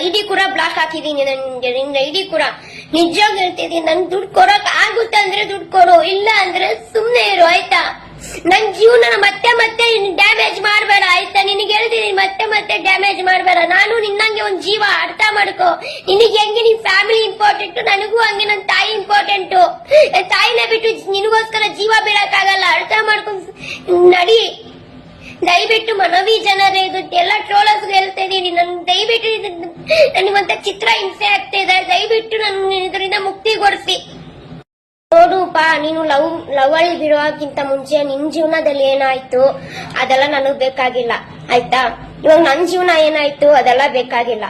I D ಕೂಡ block ಹಾಕಿದೀನಿ ನನ್ಗೆ ನಿನ್ ಐಡಿ ಕೂಡ. ನಿಜವಾಗ ಹೇಳ್ತಿದೀನಿ, ನನ್ ದುಡ್ಡು ಕೊಡಕ್ ಆಗುತ್ತೆ ಅಂದ್ರೆ ದುಡ್ಡು ಕೊಡು, ಇಲ್ಲ ಅಂದ್ರೆ ಸುಮ್ನೆ ಇರು, ಆಯ್ತಾ? ನನ್ ಜೀವನ ಮತ್ತೆ ಮತ್ತೆ ಡ್ಯಾಮೇಜ್ ಮಾಡ್ಬೇಡ, ಆಯ್ತಾ? ನಿನಗೆ ಹೇಳ್ತಿದೀನಿ, ಮತ್ತೆ ಮತ್ತೆ ಡ್ಯಾಮೇಜ್ ಮಾಡ್ಬೇಡ. ನಾನು ನಿನ್ನಂಗೆ ಒಂದ್ ಜೀವ ಅರ್ಥ ಮಾಡ್ಕೋ. ನಿನಗೆ ಹೆಂಗೆ ನಿನ್ ಫ್ಯಾಮಿಲಿ ಇಂಪಾರ್ಟೆಂಟ್ ನನಗೂ ಹಂಗೆ ನನ್ ತಾಯಿ ಇಂಪಾರ್ಟೆಂಟ್ ತಾಯಿನ ಬಿಟ್ಟು ನಿನಗೋಸ್ಕರ ಜೀವ ಬೀಳಕ್ಕಾಗಲ್ಲ ಅರ್ಥ ಮಾಡ್ಕೊಂಡ್ ನಡಿ. ದಯವಿಟ್ಟು ಮನವಿ ಜನರೇ ಇದು ಎಲ್ಲ ಟ್ರೋಲರ್ಸ್ ಹೇಳ್ತಾ ಇದೀನಿ ನನ್ ದಯವಿಟ್ಟು ನನಗೊಂತ ಚಿತ್ರ ಹಿಂಸೆ ಆಗ್ತಾ ಇದೆ. ದಯವಿಟ್ಟು ನನ್ನ ಇದರಿಂದ ಮುಕ್ತಿ ಕೊಡಿಸಿ ನೋಡುಪ್ಪ ನೀನು ಲವ್ ಲವ್ ಅಲ್ಲಿ ಬಿಡುವಕ್ಕಿಂತ ಮುಂಚೆ ನಿನ್ ಜೀವನದಲ್ಲಿ ಏನಾಯ್ತು? ಅದೆಲ್ಲ ನನಗ್ ಬೇಕಾಗಿಲ್ಲ. ಆಯ್ತಾ? ಇವಾಗ ನನ್ ಜೀವನ ಏನಾಯ್ತು? ಅದೆಲ್ಲ ಬೇಕಾಗಿಲ್ಲ.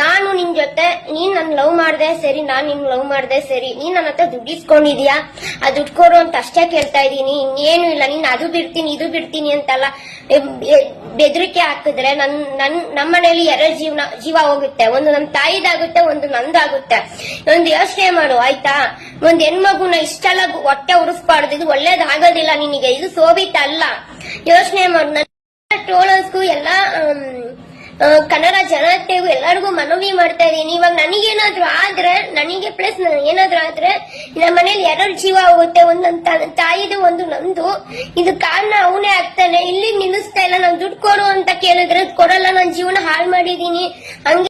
ನಾನು ನಿನ್ ಜೊತೆ, ನೀನ್ ನನ್ ಲವ್ ಮಾಡ್ದೆ ಸರಿ, ನಾನ್ ನಿನ್ ಲವ್ ಮಾಡ್ದೆ ಸರಿ, ನೀನ್ ನನ್ನ ಹತ್ರ ದುಡ್ಡು ಇಸ್ಕೊಂಡಿದ್ಯಾ? ಆ ದುಡ್ಡು ಕೊಡು ಅಂತ ಅಷ್ಟೇ ಕೇಳ್ತಾ ಇದೀನಿ ಇನ್ನೇನು ಇಲ್ಲ, ನೀನ್ ಅದು ಬಿಡ್ತೀನಿ, ಇದು ಬಿಡ್ತೀನಿ ಅಂತಲ್ಲ. ಬೆದರಿಕೆ ಹಾಕಿದ್ರೆ ನನ್ ನನ್ ಮನೇಲಿ ಎರಡು ಜೀವನ, ಜೀವ ಹೋಗುತ್ತೆ. ಒಂದು ನಮ್ ತಾಯಿದಾಗುತ್ತೆ, ಒಂದು ನಂದಾಗುತ್ತೆ. ಒಂದು ಯೋಚನೆ ಮಾಡು, ಆಯ್ತಾ? ಒಂದ್ ಹೆಣ್ಮಗುನ ಇಷ್ಟೆಲ್ಲ ಹೊಟ್ಟೆ ಉರಿಸ್ಬಾರ್ದು ಇದು ಒಳ್ಳೇದಾಗೋದಿಲ್ಲ ನಿನಗೆ. ಇದು ಸೋಬಿತ ಯೋಚನೆ ಮಾಡು. ನನ್ನ ಟ್ರೋಲರ್ಸ್ಗೂ ಎಲ್ಲ ಕನ್ನಡ ಜನತೆಗೂ ಎಲ್ಲರಿಗೂ ಮನವಿ ಮಾಡ್ತಾ ಇದೀನಿ ಇವಾಗ ನನಗೇನಾದ್ರೂ ಆದ್ರೆ, ನನಗೆ ಪ್ಲಸ್ ಏನಾದ್ರೂ ಆದ್ರೆ, ನಮ್ಮ ಮನೇಲಿ ಎರಡು ಜೀವ ಹೋಗುತ್ತೆ. ಒಂದ್ ತಾಯಿದು ಒಂದು ನಂದು. ಇದು ಕಾರಣ ಅವನೇ ಆಗ್ತಾನೆ. ಇಲ್ಲಿ ನಿಲ್ಲಿಸ್ತಾ ಇಲ್ಲ. ನಾನು ದುಡ್ಡು ಕೊಡು ಅಂತ ಕೇಳಿದ್ರೆ ಕೊಡಲ್ಲ. ನನ್ನ ಜೀವನ ಹಾಳು ಮಾಡಿದೀನಿ ಹಂಗೆ